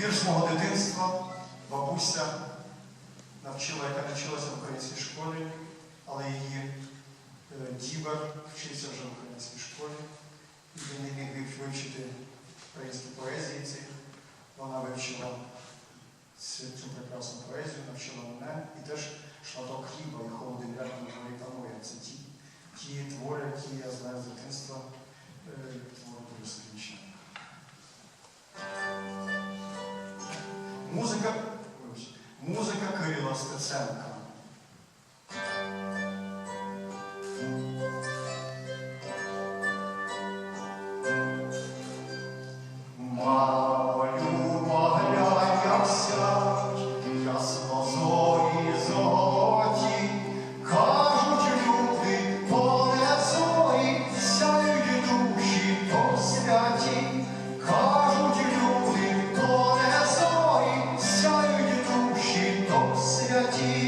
Вірш мого дитинства, бабуся навчила, яка навчилася в українській школі, але її е, дібер вчився вже в українській школі. І він не міг вивчити українські поезії цих. Вона вивчила цю прекрасну поезію, навчила мене і теж шматок хліба Музика, музика Кирила Стеценка. resgate.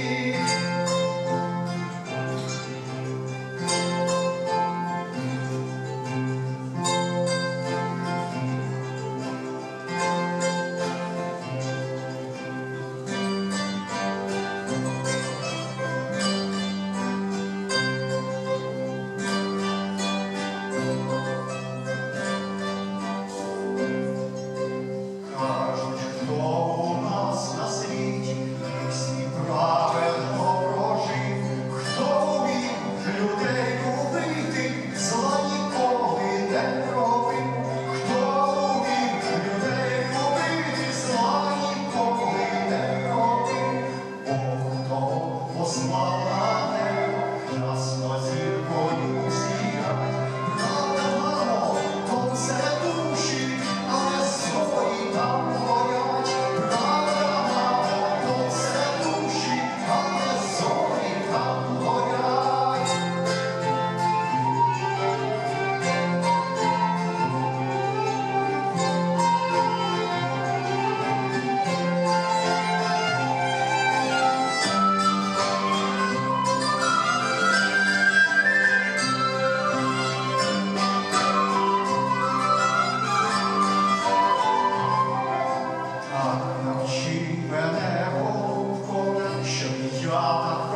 Father.